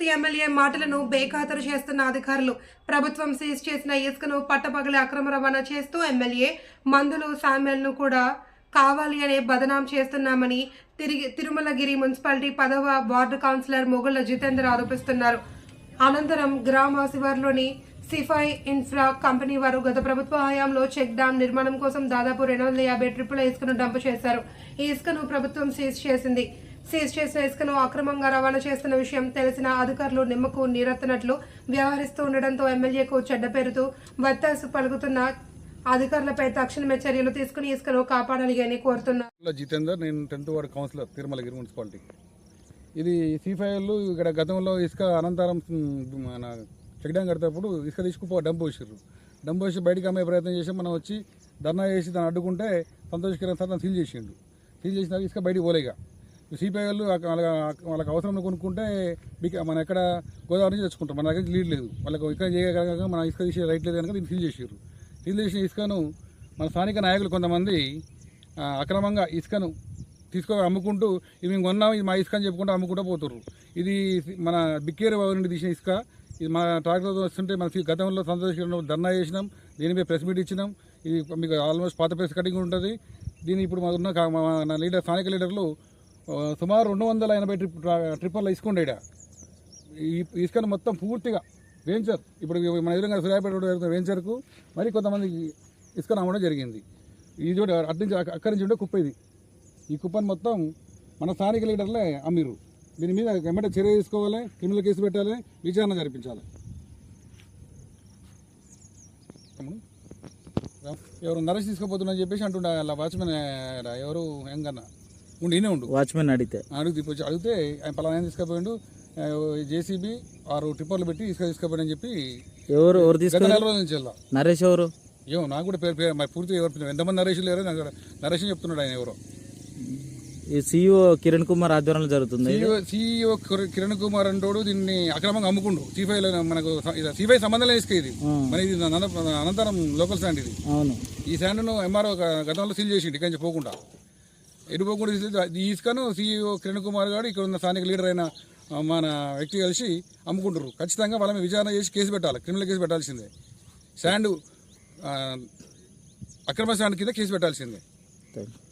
Wanaparthy MLA మాటలను బేఖాతరు చేస్తున్న అధికారులు. ప్రభుత్వం సీజ్ చేసిన ఇసుకను పట్టపగలి అక్రమ రవాణా చేస్తూ ఎమ్మెల్యే మందులు శామ్యల్ను కూడా కావాలి అనే బదనాం చేస్తున్నామని తిరిగి తిరుమలగిరి మున్సిపాలిటీ పదవ వార్డు కౌన్సిలర్ మొగుళ్ళ జితేందర్ ఆరోపిస్తున్నారు. అనంతరం గ్రామ శివార్లోని సిఫై ఇన్ఫ్రా కంపెనీ వారు గత ప్రభుత్వ హయాంలో చెక్ డ్యాం నిర్మాణం కోసం దాదాపు రెండు వందల యాభై ట్రిపుల ఇసుకను డంప్ చేశారు. ఈ ఇసుకను ప్రభుత్వం సీజ్ చేసింది. సీజ్ చేసిన ఇసుకను అక్రమంగా రవాణా చేస్తున్న విషయం తెలిసిన అధికారులు నిమ్మకు నీరెత్తనట్లు వ్యవహరిస్తూ ఉండడంతో ఎమ్మెల్యేకు చెడ్డ పేరుతో వత్తాసు పలుకుతున్న అధికారులపై తక్షణమే చర్యలు తీసుకుని ఇసుకను కాపాడాలి అని కోరుతున్నారు. జితేందర్ నేను tenth ward councillor Tirumalagiri municipality. ఇది సీఫైర్లు ఇక్కడ గతంలో ఇసుక అనంతరం మన చెక్ డ్యాం కడతప్పుడు ఇసుక తీసుకుపో డంప్ వేసారు డంప్ వేసి బయటకు అమ్మే ప్రయత్నం చేసి మనం వచ్చి ధర్నా చేసి దాన్ని అడ్డుకుంటే సంతోషకరం సార్ దాన్ని సీల్ చేసిండు. సీల్ చేసిన ఇసుక బయటికి పోలేగా. సిపిఐ వాళ్ళ వాళ్ళకి అవసరం కొనుక్కుంటే మీకు మన ఎక్కడ గోదావరి నుంచి తెచ్చుకుంటాం మన దగ్గర లీడ్ లేదు. వాళ్ళకి ఇక్కడ చేయగలగా మన ఇసుక తీసే రైట్ లేదు కనుక దీన్ని సీల్ చేసారు సీల్ చేసిన ఇసుకను మన స్థానిక నాయకులు కొంతమంది అక్రమంగా ఇసుకను తీసుకో అమ్ముకుంటూ ఇది మేము కొన్నాం ఇది మా ఇసుక అని చెప్పుకుంటూ అమ్ముకుంటూ పోతుర్రు. ఇది మన బిక్కేరు బావి నుండి తీసిన ఇసుక. ఇది మన ట్రాక్టర్తో వస్తుంటే మన గతంలో సంతోషంలో ధర్నా చేసినాం. దీనిపై ప్రెస్ మీట్ ఇచ్చినాం. ఇది మీకు ఆల్మోస్ట్ పాత ప్రెస్ కటింగ్ ఉంటుంది. దీన్ని ఇప్పుడు మాకున్న ఉన్న నా లీడర్ స్థానిక లీడర్లు సుమారు రెండు వందల ఎనభై ట్రిప్ ట్రిప్పర్లు ఇసుకుండే ఉండేడ ఈ ఇసుకను మొత్తం పూర్తిగా వెంచర్. ఇప్పుడు మన ఎదురుగా సూర్యాపేట రోడ్డు జరుగుతున్న వెంచర్కు మరి కొంతమంది ఇసుకను అమ్మడం జరిగింది. ఇది చూడ అటు నుంచి అక్కడి నుంచి ఉండే కుప్ప ఇది. ఈ కుప్పను మొత్తం మన స్థానిక లీడర్లే అమ్మిరు దీని మీద ఎమ్మటే చర్య తీసుకోవాలి క్రిమినల్ కేసు పెట్టాలి విచారణ జరిపించాలి. ఎవరు నరసి తీసుకోపోతున్నా చెప్పేసి అంటుండే అలా వాచ్మెన్ ఎవరు ఎంగన్నా ఉండి ఈయనే ఉండు. వాచ్మెన్ అడిగితే. అడుగు తీసుకొచ్చి అడిగితే ఆయన పలానా తీసుకుపోయిండు? జేసీబీ ఆరు టిప్పర్లు పెట్టి ఇసుక తీసుకుపోయాడని చెప్పి ఎవరు ఎవరు గత తీసుకున్నారు నెల రోజుల నుంచి వెళ్ళా. నరేష్ ఎవరు? ఏమో నాకు కూడా పేరు పేరు మరి పూర్తిగా ఎవరు ఎంతమంది నరేష్ లేరో నాకు నరేష్ చెప్తున్నాడు ఆయన ఎవరో. ఈ సీఈఓ కిరణ్ కుమార్ ఆధ్వర్యంలో జరుగుతుంది సీఈఓ సీఈఓ కిరణ్ కుమార్ అంటోడు దీన్ని అక్రమంగా అమ్ముకుండు. సీఫై మనకు సీఫై సంబంధం ఇసుక ఇది. మన ఇది అనంతరం లోకల్ స్టాండ్ ఇది. అవును. ఈ శాండ్ను ఎంఆర్ఓ గతంలో సీల్ చేసిండు ఇక్కడి నుంచి పోకుండా. ఎటు తీసుకొని సీఈఓ కిరణ్ కుమార్ గారు ఇక్కడ ఉన్న స్థానిక లీడర్ అయిన మన వ్యక్తి కలిసి అమ్ముకుంటారు ఖచ్చితంగా వాళ్ళ మీద విచారణ చేసి కేసు పెట్టాలి. క్రిమినల్ కేసు పెట్టాల్సిందే. శాండ్ అక్రమ శాండ్ కింద కేసు పెట్టాల్సిందే. Thank you.